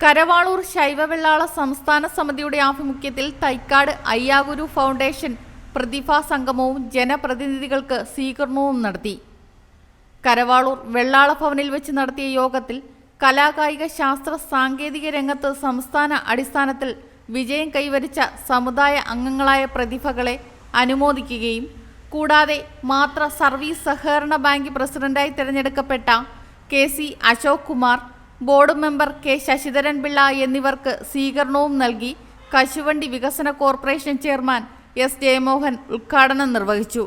കരവാളൂർ ശൈവവെള്ളാള സംസ്ഥാന സമിതിയുടെ ആഭിമുഖ്യത്തിൽ തൈക്കാട് അയ്യാഗുരു ഫൗണ്ടേഷൻ പ്രതിഭാ സംഗമവും ജനപ്രതിനിധികൾക്ക് സ്വീകരണവും നടത്തി. കരവാളൂർ വെള്ളാള ഭവനിൽ വെച്ച് നടത്തിയ യോഗത്തിൽ കലാകായിക ശാസ്ത്ര സാങ്കേതിക രംഗത്ത് സംസ്ഥാന അടിസ്ഥാനത്തിൽ വിജയം കൈവരിച്ച സമുദായ അംഗങ്ങളായ പ്രതിഭകളെ അനുമോദിക്കുകയും കൂടാതെ മാത്ര സർവീസ് സഹകരണ ബാങ്ക് പ്രസിഡന്റായി തിരഞ്ഞെടുക്കപ്പെട്ട K C Ashok Kumar board member K Sasidharan Pillai എന്നിവർക്ക് സ്വീകരണവും നൽകി കശുവണ്ടി വികസന കോർപ്പറേഷൻ ചെയർമാൻ എസ് ജയമോഹൻ ഉദ്ഘാടനം നിർവഹിച്ചു.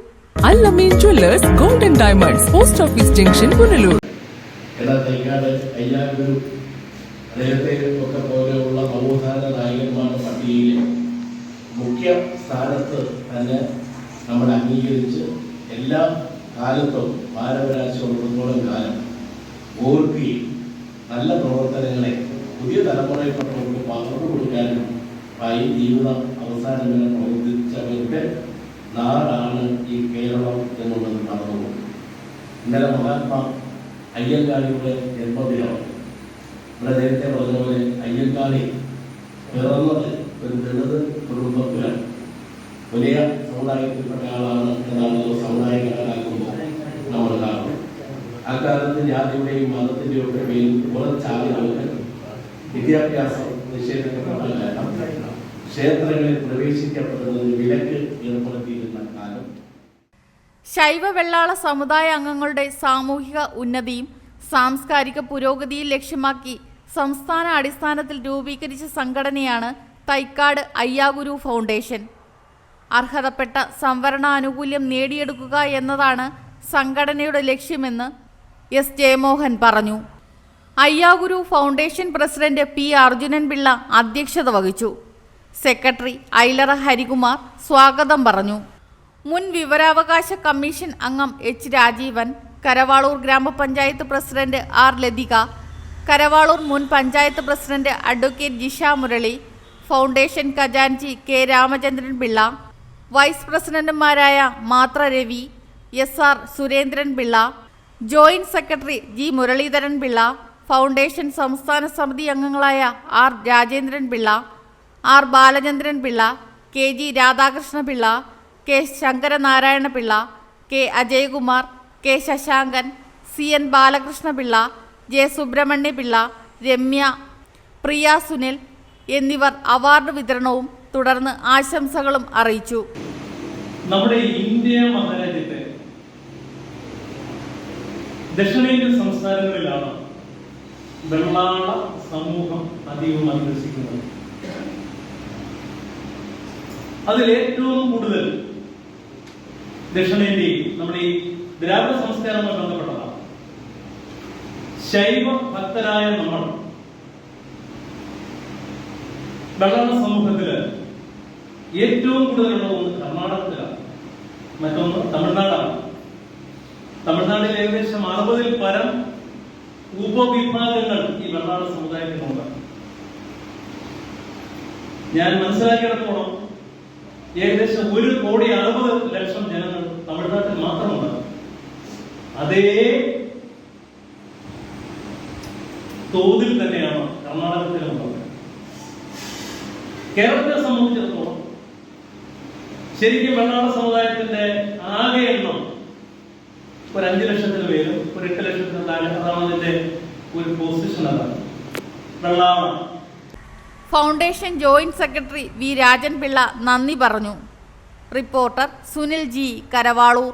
Allameen jewellers golden diamonds post office junction Punalur. എന്നാൽ തൈക്കാട് അയ്യാഗുരു അദ്ദേഹത്തെ ഒക്കെ പോലെയുള്ള നവോത്ഥാന നായകന്മാരുടെ പട്ടികയിൽ മുഖ്യ സ്ഥാനത്ത് തന്നെ നമ്മൾ അംഗീകരിച്ച് എല്ലാ കാലത്തും മാനവരാശിയുള്ളിടത്തോളം കാലം ഓർക്കുകയും നല്ല പ്രവർത്തനങ്ങളെ പുതിയ തലമുറയിൽപ്പെട്ടവർക്ക് പകർന്നു കൊടുക്കാനും ആയി ജീവിതം അവസാനം വരെ പ്രവർത്തിച്ചവരുടെ നാടാണ് ഈ കേരളം എന്നുള്ളത് മറന്നുപോകും. ഇന്നലെ മഹാത്മാ അയ്യങ്കാളിയുടെ ജന്മദിനമാണ് ഇവിടെ നേരത്തെ പറഞ്ഞ പോലെ അയ്യങ്കാളി പിറന്നത് ഒരു ദളിത് കുടുംബത്തിലാണ്. വലിയ സമുദായത്തിൽപ്പെട്ട ആളാണ് എന്നാണ് സമുദായം കണക്കാക്കുമ്പോൾ അക്കാലത്ത് ജാതിയുടെയും മതത്തിന്റെയും ഒക്കെ പേരിൽ കുറച്ച് ആളുകൾക്ക് വിദ്യാഭ്യാസം നിഷേധിക്കപ്പെട്ട കാരണം ക്ഷേത്രങ്ങളിൽ പ്രവേശിക്കപ്പെടുന്നതിന് വിലക്ക് ഏർപ്പെടുത്തിയിരുന്ന കാലം. ശൈവ വെള്ളാള സമുദായ അംഗങ്ങളുടെ സാമൂഹിക ഉന്നതിയും സാംസ്കാരിക പുരോഗതിയും ലക്ഷ്യമാക്കി സംസ്ഥാന അടിസ്ഥാനത്തിൽ രൂപീകരിച്ച സംഘടനയാണ് തൈക്കാട് അയ്യാഗുരു ഫൗണ്ടേഷൻ. അർഹതപ്പെട്ട സംവരണാനുകൂല്യം നേടിയെടുക്കുക എന്നതാണ് സംഘടനയുടെ ലക്ഷ്യമെന്ന് എസ് ജയമോഹൻ പറഞ്ഞു. Ayyaguru foundation president P Arjunan Pillai അധ്യക്ഷത വഹിച്ചു. സെക്രട്ടറി ഐലറ ഹരികുമാർ സ്വാഗതം പറഞ്ഞു. മുൻ വിവരാവകാശ കമ്മീഷൻ അംഗം എച്ച് രാജീവൻ കരവാളൂർ ഗ്രാമപഞ്ചായത്ത് പ്രസിഡന്റ് ആർ ലതിക കരവാളൂർ മുൻ panchayat president advocate Jisha Murali foundation ഖജാൻജി K Ramachandran Pillai vice പ്രസിഡന്റുമാരായ Mathra Ravi S R Surendran Pillai joint secretary G Muraleedharan Pillai foundation സംസ്ഥാന സമിതി അംഗങ്ങളായ R Rajendran Pillai R Balachandran Pillai K G Radhakrishna Pillai K Sankaranarayana Pillai K Ajayakumar K Sasankan C N Balakrishna Pillai J Subramanya Pillai Ramya Priya Sunil എന്നിവർ award വിതരണവും തുടർന്ന് ആശംസകളും അറിയിച്ചു. നമ്മുടെ India മഹാരാജ്യത്തെ ദക്ഷിണേന്ത്യൻ സംസ്ഥാനങ്ങളിലാണ് വെള്ളാള സമൂഹം അധികം അധിവസിക്കുന്നത്. അതിൽ ഏറ്റവും കൂടുതൽ ദക്ഷിണേന്ത്യയിൽ നമ്മുടെ ഈ ദ്രാവിഡ സംസ്കാരവുമായി ബന്ധപ്പെട്ടതാണ്. ശൈവ ഭക്തരായ നമ്മൾ വെള്ളാള സമൂഹത്തിൽ ഏറ്റവും കൂടുതലുള്ള ഒന്ന് കർണാടകത്തിലാണ്. മറ്റൊന്ന് തമിഴ്നാടാണ്. തമിഴ്നാട്ടിൽ ഏകദേശം അറുപതിൽ പരം ഉപവിഭാഗങ്ങൾ ഈ വെള്ളാള സമുദായത്തിനുണ്ട് ഞാൻ മനസ്സിലാക്കിയിടത്തോളം ഏകദേശം ഒരു കോടി അറുപത് ലക്ഷം ജനങ്ങൾ തമിഴ്നാട്ടിൽ മാത്രമുണ്ട്. അതേ തോതിൽ തന്നെയാണ് കർണാടകത്തിലുള്ളത് കേരളത്തെ സംബന്ധിച്ചിടത്തോളം ശരിക്കും വെള്ളാള സമുദായത്തിന്റെ ആകെ എണ്ണം ഒരു അഞ്ചു ലക്ഷത്തിന് പേരും ഒരു എട്ട് ലക്ഷത്തിന് താഴെ അതാണ് അതിന്റെ ഒരു പൊസിഷൻ അതാണ്. Vellala foundation joint secretary V Rajan Pillai നന്ദി പറഞ്ഞു. Reporter Sunil G. Karavaloor.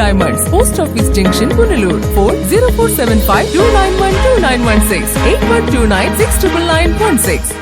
Diamonds, Post Office Junction, Punalur, 40475